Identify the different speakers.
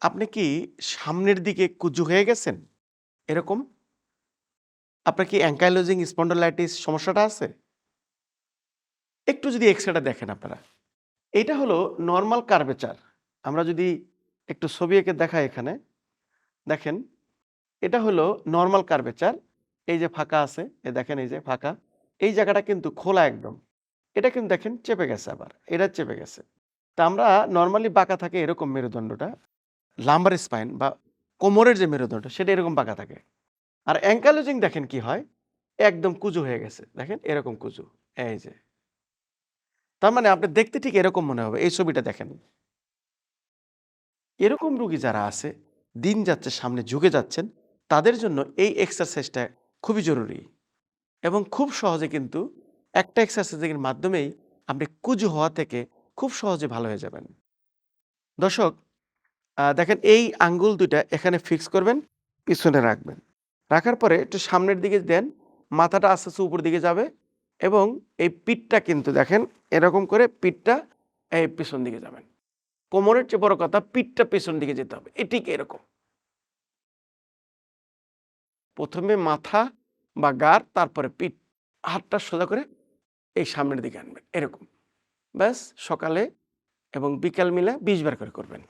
Speaker 1: আপনি কি সামনের দিকে কুজু হয়ে গেছেন? এরকম? আপনার কি অ্যাঙ্কাইলোজিং স্পন্ডোলাইটিস সমস্যাটা আছে? একটু যদি এক্স-রেটা দেখেন আপনারা। এইটা হলো নর্মাল কার্ভেচার। আমরা যদি একটু ছবি এঁকে দেখাই এখানে, দেখেন এটা হলো নর্মাল কার্ভেচার। এই যে ফাঁকা আছে, এ দেখেন এই যে ফাঁকা। এই জায়গাটা কিন্তু খোলা একদম। এটা কিন্তু দেখেন চেপে গেছে আবার। এটা চেপে গেছে। তা আমরা নর্মালি বাঁকা থাকে এরকম মেরুদণ্ডটা। লাম্বার স্পাইন বা কোমরের যে মেরুদণ্ড সেটা এরকম বাঁকা থাকে। আর অ্যাঙ্কাইলোজিং দেখেন কি হয়? একদম কুজু হয়ে গেছে। দেখেন এরকম কুঁজু। এই যে। তার মানে আপনি দেখতে ঠিক এরকম মনে হবে। এই ছবিটা দেখেন। এরকম রুগী যারা আছে, দিন যাচ্ছে সামনে ঝুঁকে যাচ্ছেন, তাদের জন্য এই এক্সারসাইজটা খুবই জরুরি। এবং খুব সহজে কিন্তু একটা এক্সারসাইজের মাধ্যমেই আপনি কুজু হওয়া থেকে খুব সহজে ভালো হয়ে যাবেন। দর্শক, দেখেন এই আঙ্গুল ২ টা এখানে ফিক্স করবেন, পিছনে রাখবেন। রাখার পরে একটু সামনের দিকে দেন, মাথাটা আস্তে, আস্তে উপর দিকে যাবে এবং এই পিঠটা কিন্তু দেখেন এরকম করে পিঠটা এই পেছন দিকে যাবেন। কোমরের চেয়ে বড় কথা পিঠটা পেছন দিকে যেতে হবে। এ ঠিক এরকম। প্রথমে মাথা বা গার তারপরে পিঠ। হাতটা সোজা করে এই সামনের দিকে আনবেন। এরকম। ব্যাস সকালে এবং বিকাল মিলে ২০ বার করে করবেন।